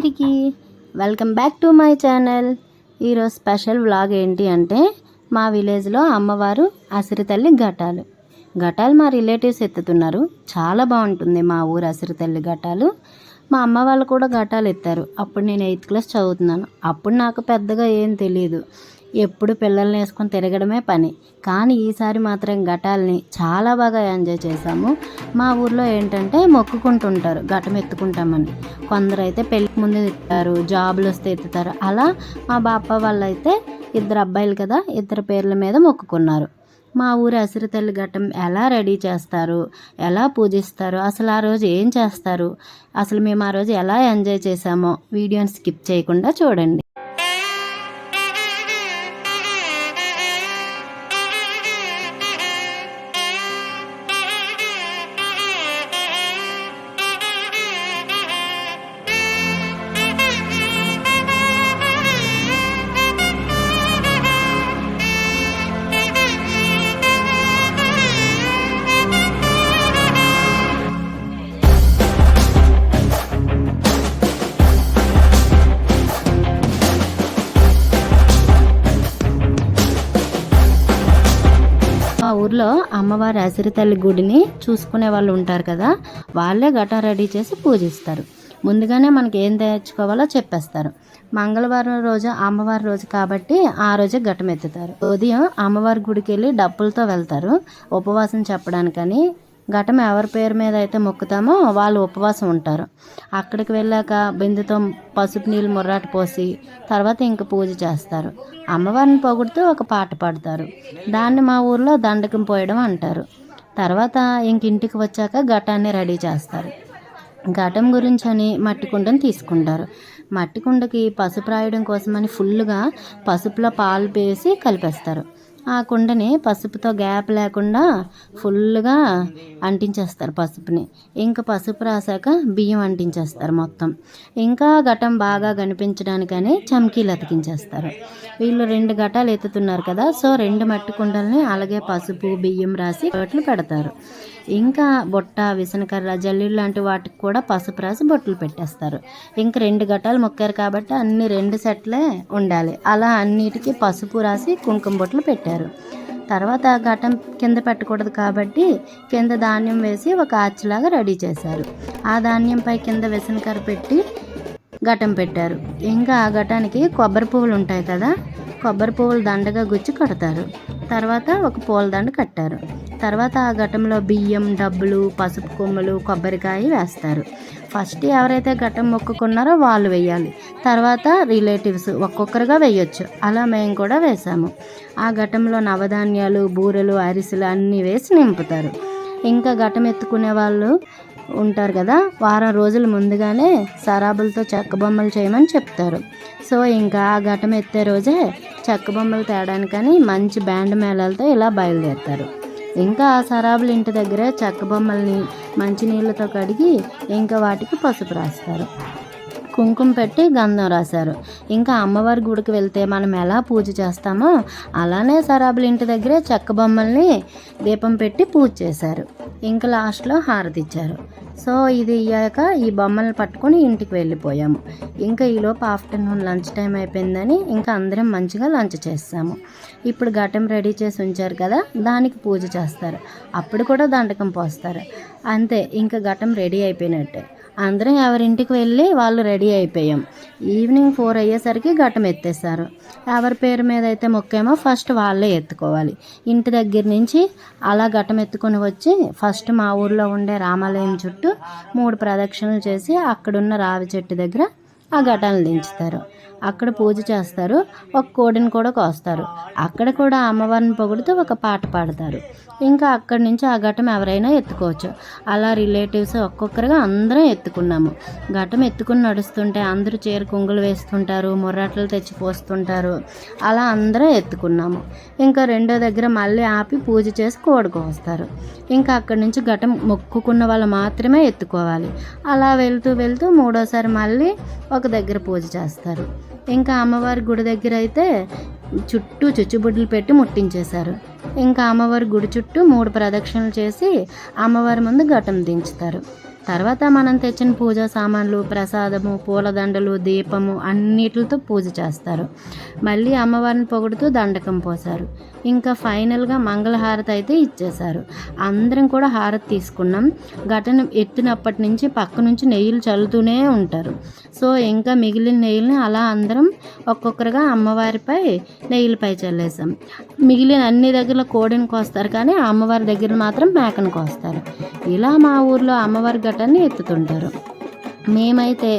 అందరికీ welcome back to my channel. ఈరోజు special vlog ఏంటి అంటే మా విలేజ్లో అమ్మవారు అసిరి తల్లి ఘటాలు. ఘటాలు మా రిలేటివ్స్ ఎత్తుతున్నారు. చాలా బాగుంటుంది మా ఊరు అసిరి తల్లి ఘటాలు. మా అమ్మ వాళ్ళు కూడా ఘటాలు ఎత్తారు. అప్పుడు నేను ఎయిత్ క్లాస్ చదువుతున్నాను. అప్పుడు నాకు పెద్దగా ఏం తెలియదు ఎప్పుడు పిల్లల్ని వేసుకొని తిరగడమే పని. కానీ ఈసారి మాత్రం ఘటాలని చాలా బాగా ఎంజాయ్ చేసాము మా ఊర్లో ఏంటంటే మొక్కుకుంటుంటారు. ఘటం ఎత్తుకుంటామని. కొందరైతే పెళ్ళి ముందు ఎత్తారు జాబులు వస్తే ఎత్తుతారు. అలా మా బాప వాళ్ళు అయితే ఇద్దరు అబ్బాయిలు కదా ఇద్దరు పేర్ల మీద మొక్కుకున్నారు. మా ఊరు అసిరి తల్లి ఘట్టం ఎలా రెడీ చేస్తారు ఎలా పూజిస్తారు అసలు ఆ రోజు ఏం చేస్తారు అసలు మేము ఆ రోజు ఎలా ఎంజాయ్ చేసామో వీడియోని స్కిప్ చేయకుండా చూడండి. ఊర్లో అమ్మవారి అసిరి తల్లి గుడిని చూసుకునే వాళ్ళు ఉంటారు కదా వాళ్ళే ఘటం రెడీ చేసి పూజిస్తారు. ముందుగానే మనకి ఏం తెచ్చుకోవాలో చెప్పేస్తారు. మంగళవారం రోజు అమ్మవారి రోజు కాబట్టి ఆ రోజే ఘటం ఎత్తుతారు. ఉదయం అమ్మవారి గుడికి వెళ్ళి డప్పులతో వెళ్తారు. ఉపవాసం చెప్పడానికని ఘటం ఎవరి పేరు మీద అయితే మొక్కుతామో వాళ్ళు ఉపవాసం ఉంటారు. అక్కడికి వెళ్ళాక బిందుతో పసుపు నీళ్ళు ముర్రాట పోసి తర్వాత ఇంక పూజ చేస్తారు. అమ్మవారిని పొగుడుతూ ఒక పాట పాడతారు. దాన్ని మా ఊర్లో దండకం పోయడం అంటారు. తర్వాత ఇంక ఇంటికి వచ్చాక ఘటాన్ని రెడీ చేస్తారు. ఘటం గురించి అని మట్టి కుండను తీసుకుంటారు. మట్టి కుండకి పసుపు రాయడం కోసమని ఫుల్గా పసుపులో పాలు వేసి కలిపేస్తారు. ఆ కుండని పసుపుతో గ్యాప్ లేకుండా ఫుల్గా అంటించేస్తారు పసుపుని. ఇంకా పసుపు రాసాక బియ్యం అంటించేస్తారు మొత్తం. ఇంకా ఘటం బాగా కనిపించడానికని చమ్కీలు అతికించేస్తారు. వీళ్ళు రెండు ఘటాలు ఎత్తుతున్నారు కదా సో రెండు మట్టి కుండల్ని అలాగే పసుపు బియ్యం రాసి బొట్లు పెడతారు. ఇంకా బొట్ట విసనకర్ర జల్లీలు లాంటి వాటికి కూడా పసుపు రాసి బొట్లు పెట్టేస్తారు. ఇంకా రెండు ఘటాలు మొక్కారు కాబట్టి అన్ని రెండు సెట్లే ఉండాలి. అలా అన్నిటికీ పసుపు రాసి కుంకుమ బొట్లు పెట్టారు. తర్వాత ఘటం కింద పెట్టకూడదు కాబట్టి కింద ధాన్యం వేసి ఒక ఆర్చిలాగా రెడీ చేశారు. ఆ ధాన్యంపై కింద వెసనకర పెట్టి ఘటం పెట్టారు. ఇంకా ఆ ఘటానికి కొబ్బరి పువ్వులు ఉంటాయి కదా కొబ్బరి పువ్వులు దండగా గుచ్చి కడతారు. తర్వాత ఒక పూలదండ కట్టారు. తర్వాత ఆ ఘటంలో బియ్యం డబ్బులు పసుపు కొమ్మలు కొబ్బరికాయ వేస్తారు. ఫస్ట్ ఎవరైతే ఘటం మొక్కుకున్నారో వాళ్ళు వేయాలి. తర్వాత రిలేటివ్స్ ఒక్కొక్కరుగా వేయొచ్చు. అలా మేము కూడా వేసాము ఆ ఘటంలో నవధాన్యాలు బూరెలు అరిసెలు అన్నీ వేసి నింపుతారు. ఇంకా ఘటం ఎత్తుకునే వాళ్ళు ఉంటారు కదా వారం రోజులు ముందుగానే సరాబులతో చెక్క బొమ్మలు చేయమని చెప్తారు. సో ఇంకా ఆ ఘటం ఎత్తే రోజే చెక్క బొమ్మలు తేడానికని మంచి బ్యాండ్ మేళాలతో ఇలా బయలుదేరుతారు. ఇంకా ఆ సరాబులు ఇంటి దగ్గరే చెక్క బొమ్మల్ని మంచినీళ్ళతో కడిగి ఇంకా వాటికి పసుపు రాస్తారు. కుంకుమ పెట్టి గంధం రాశారు. ఇంకా అమ్మవారి గుడికి వెళ్తే మనం ఎలా పూజ చేస్తామో అలానే సరాబుల ఇంటి దగ్గరే చెక్క బొమ్మల్ని దీపం పెట్టి పూజ చేశారు. ఇంకా లాస్ట్లో హారతి ఇచ్చారు. సో ఇది అయ్యాక ఈ బొమ్మలను పట్టుకొని ఇంటికి వెళ్ళిపోయాము. ఇంకా ఈలోపు ఆఫ్టర్నూన్ లంచ్ టైం అయిపోయిందని ఇంకా అందరం మంచిగా లంచ్ చేస్తాము ఇప్పుడు ఘటం రెడీ చేసి ఉంచారు కదా దానికి పూజ చేస్తారు. అప్పుడు కూడా దండకం పోస్తారు. అంతే ఇంకా ఘటం రెడీ అయిపోయినట్టే. అందరం ఎవరింటికి వెళ్ళి వాళ్ళు రెడీ అయిపోయాం. ఈవినింగ్ ఫోర్ అయ్యేసరికి ఘటం ఎత్తేస్తారు ఎవరి పేరు మీద అయితే మొక్కేమో ఫస్ట్ వాళ్ళే ఎత్తుకోవాలి. ఇంటి దగ్గర నుంచి అలా ఘటం ఎత్తుకొని వచ్చి ఫస్ట్ మా ఊర్లో ఉండే రామాలయం చుట్టూ మూడు ప్రదక్షిణలు చేసి అక్కడున్న రావి చెట్టు దగ్గర ఆ ఘటాలను దించుతారు. అక్కడ పూజ చేస్తారు. ఒక కోడిని కూడా కోస్తారు. అక్కడ కూడా అమ్మవారిని పొగుడుతూ ఒక పాట పాడతారు. ఇంకా అక్కడి నుంచి ఆ ఘటం ఎవరైనా ఎత్తుకోవచ్చు. అలా రిలేటివ్స్ ఒక్కొక్కరుగా అందరం ఎత్తుకున్నాము. ఘటం ఎత్తుకుని నడుస్తుంటే అందరూ చీర కుంగులు వేస్తుంటారు ముర్రాట్లు తెచ్చి పోస్తుంటారు. అలా అందరం ఎత్తుకున్నాము. ఇంకా రెండో దగ్గర మళ్ళీ ఆపి పూజ చేసి కోడి కోస్తారు ఇంకా అక్కడి నుంచి ఘటం మొక్కుకున్న వాళ్ళు మాత్రమే ఎత్తుకోవాలి. అలా వెళ్తూ వెళ్తూ మూడోసారి మళ్ళీ ఒక దగ్గర పూజ చేస్తారు. ఇంకా అమ్మవారి గుడి దగ్గర అయితే చుట్టూ చుచ్చుబుడ్లు పెట్టి ముట్టించేశారు. ఇంకా అమ్మవారి గుడి చుట్టూ మూడు ప్రదక్షిణలు చేసి అమ్మవారి ముందు ఘటం దించుతారు. తర్వాత మనం తెచ్చిన పూజా సామాన్లు ప్రసాదము పూలదండలు దీపము అన్నిటితో పూజ చేస్తారు. మళ్ళీ అమ్మవారిని పొగుడుతూ దండకం పోసారు ఇంకా ఫైనల్గా మంగళహారతి అయితే ఇచ్చేశారు. అందరం కూడా హారతి తీసుకున్నాం. ఘటన ఎత్తినప్పటి నుంచి పక్క నుంచి నెయ్యిలు చల్లుతూనే ఉంటారు. సో ఇంకా మిగిలిన నెయ్యిల్ని అలా అందరం ఒక్కొక్కరుగా అమ్మవారిపై నెయ్యిలపై చల్లేసాం మిగిలిన అన్ని దగ్గర కోడిని కోస్తారు కానీ అమ్మవారి దగ్గర మాత్రం మేకను కోస్తారు. ఇలా మా ఊర్లో అమ్మవారి ఘటాన్ని ఎత్తుతుంటారు. మేమైతే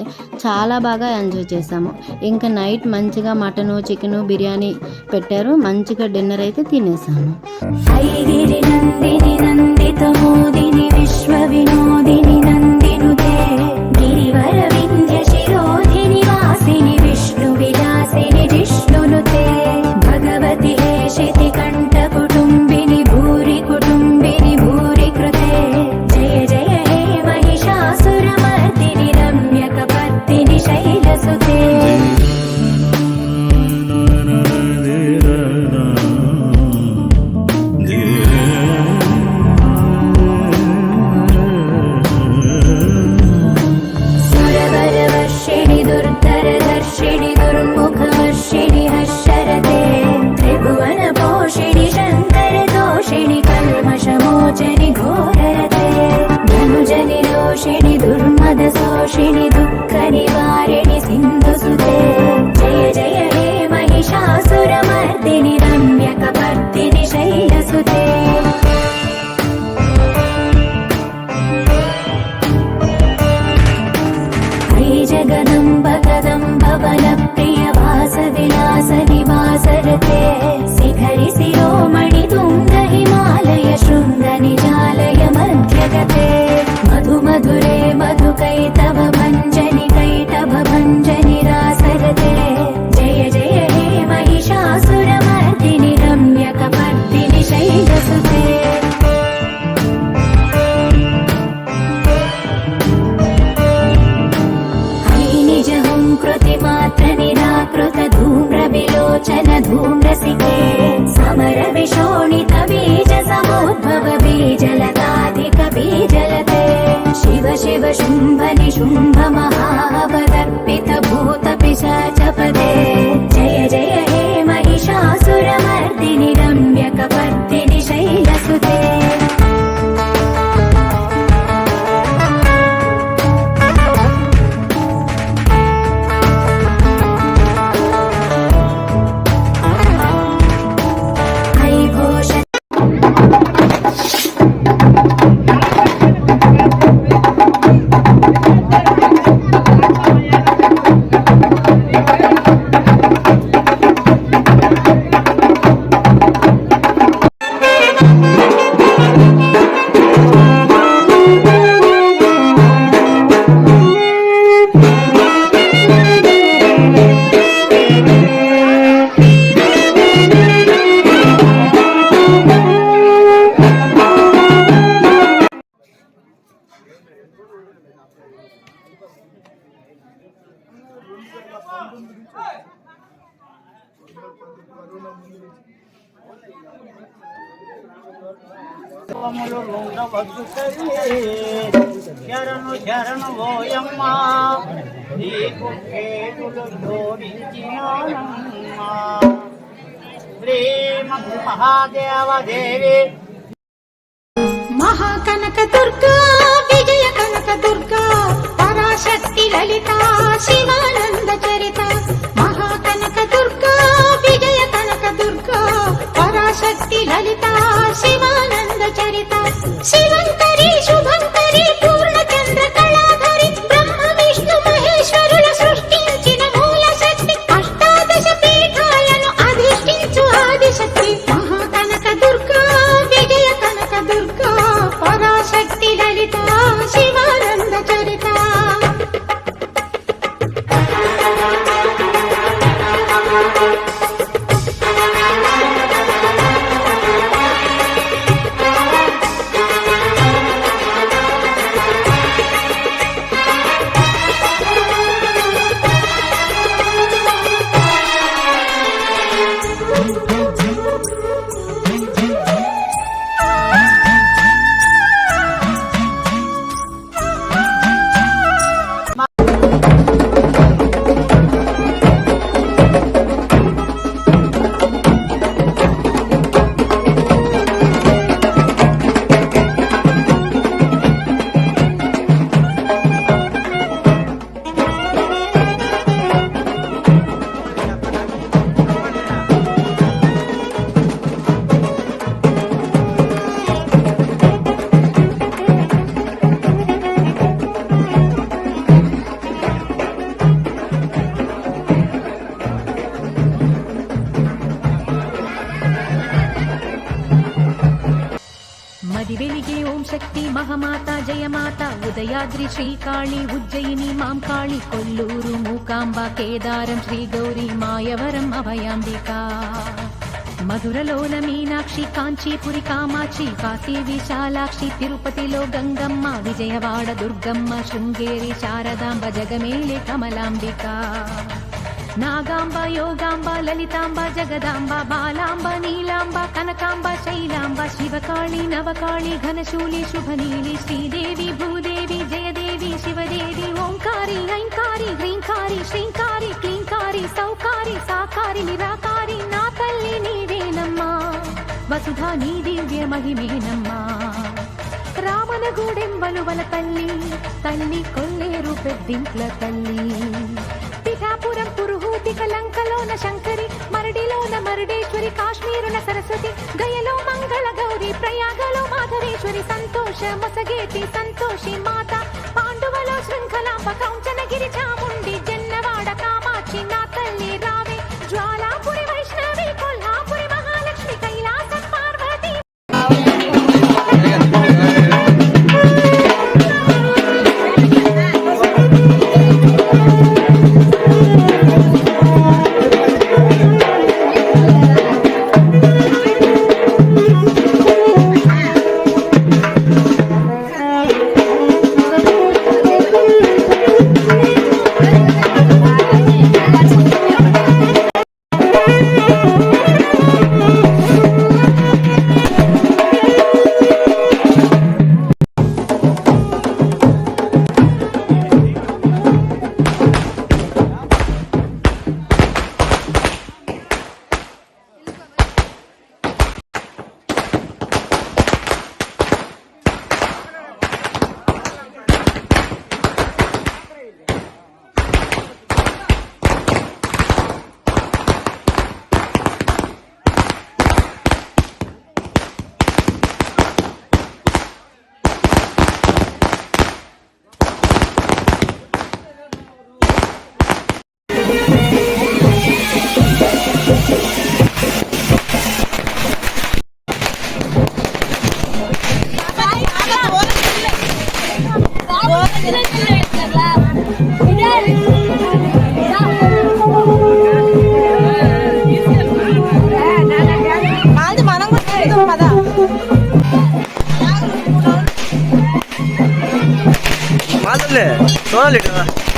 చాలా బాగా ఎంజాయ్ చేసాము ఇంకా నైట్ మంచిగా మటను చికెను బిర్యానీ పెట్టారు. మంచిగా డిన్నర్ అయితే తినేసాము. ఐగిరి నందిని విశ్వ వినోదిని నందినుతే గిరివర వింధ్య శిరోధిని వాసిని విష్ణు విలాసిని shady बीजलताधिक बीजलते शिव शिव शुम्भ निशुम्भ महावदर्पित పాపములు ఉండవద్దు తల్లి శరణు శరణు ఓయమ్మ నీకు కేతులు జోడించినమ్మా శ్రీమ మహాదేవదేవి. మహాకనక దుర్గా సహ్యాద్రి శ్రీకాళి ఉజ్జయిని మాం కాళి కొల్లూరు మూకాంబ కేదారం శ్రీ గౌరి మాయవరం అభయాంబిక. మధురలోన మీనాక్షి కాంచీపురి కామాక్షి కాశీ విశాలాక్షి తిరుపతిలో గంగమ్మ విజయవాడ దుర్గమ్మ శృంగేరి శారదాంబ జగమేలి కమలాంబిక. నాగాంబ యోగాంబ లలితాంబ జగదాంబ బాలాంబ నీలాంబ కనకాంబ శైలాంబ శివకాళి నవకాళి ఘనశూలి శుభనీలి శ్రీదేవి భూదేవి ఓంకారి ఐంకారి హ్రీంకారి శ్రీంకారి క్లీంకారి సౌకారి సాకారి నిరాకారి నా తల్లి నీవేనమ్మా. వసుధా నీ దివ్య మహిమేనమ్మా. రామన గూడెంబలువల తల్లి తల్లి కొల్లేరు పెద్దింట్ల తల్లి. పిఠాపురం పురుహూతి కలంకలోన శంకరి మరడిలోన మరుడేశ్వరి కాశ్మీరున సరస్వతి గయలో మంగళ గౌరి ప్రయాగలో మాధవేశ్వరి సంతోష మసగేటి సంతోషి మాత. పాండువలో శృంఖలాంబ కౌంచనగిరి చాముండి జన్నవాడ కామాక్షి నా తల్లి రా 走哪里看看？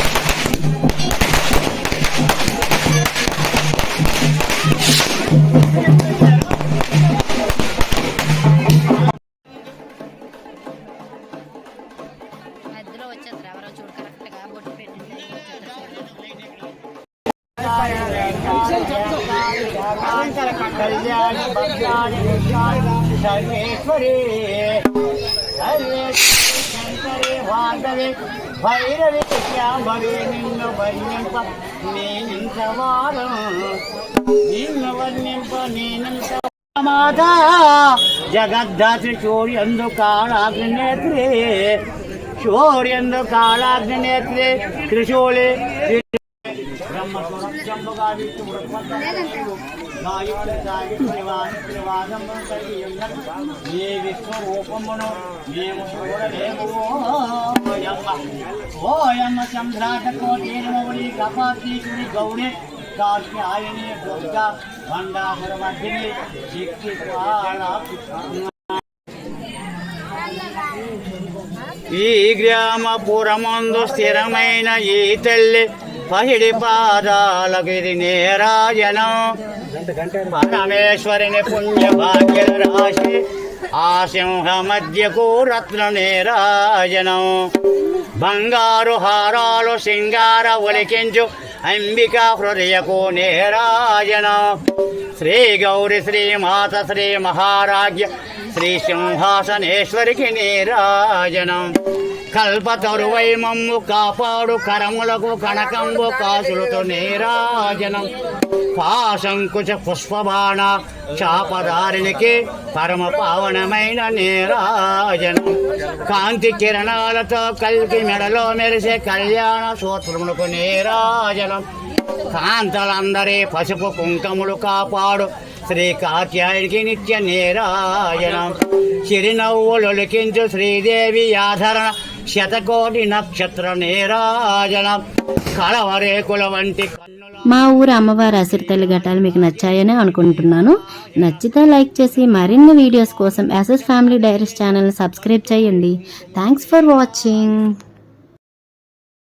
భైరవి శ్యాంభవి నిన్ను వర్ణింప నేనింతవారం నిన్ను వర్ణింప నేనింత మాత జగద్ధాత్రి చోర్యందు కాళాగ్నేత్రే చోర్యందు కాళాగ్నేత్రే త్రిశూలే ఏ విశ్వరూపమును మేము చూడలేము ఓయమ్మ చంద్రాట గౌడే కాశ్యాయని దుర్గా శక్తి ఈ గ్రామపురమందు స్థిరమైన ఈ తల్లి పహిడి పాదాలగిరి నేరాజనం. పరమేశ్వరిని పుణ్య భాగ్య రాశి ఆ సింహ మధ్యకు రత్న నేరాజనం బంగారు హారాలు సింగార ఒలికించు అంబిక హృదయకు నేరాజనం. శ్రీ గౌరి శ్రీ మాత శ్రీ మహారాజ్య శ్రీ సింహాసనేశ్వరికి నీరాజనం. కల్పతరువై మమ్ము కాపాడు కరములకు కనకంబు కాసులతో నేరాజనం. పాశంకుచ పుష్పబాణ చాపదారినికి పరమ పావనమైన నేరాజనం. కాంతి కిరణాలతో కల్కి మెడలో మెరిసే కళ్యాణ సూత్రములకు నేరాజనం. కాంతలందరి పసుపు కుంకములు కాపాడు శ్రీ కాత్యాయుడికి నిత్య నీరాజనం. చిరునవ్వులొలికించు శ్రీదేవి ఆధరణ శతకోటి నక్షత్ర నేరాజన కలవరేకుల వంటి మా ఊరు అమ్మవారి అసిరితల్లి ఘటాలు మీకు నచ్చాయని అనుకుంటున్నాను. నచ్చితే లైక్ చేసి మరిన్ని వీడియోస్ కోసం ఎస్ఎస్ ఫ్యామిలీ డైరీస్ ఛానల్ని సబ్స్క్రైబ్ చేయండి. Thanks for watching.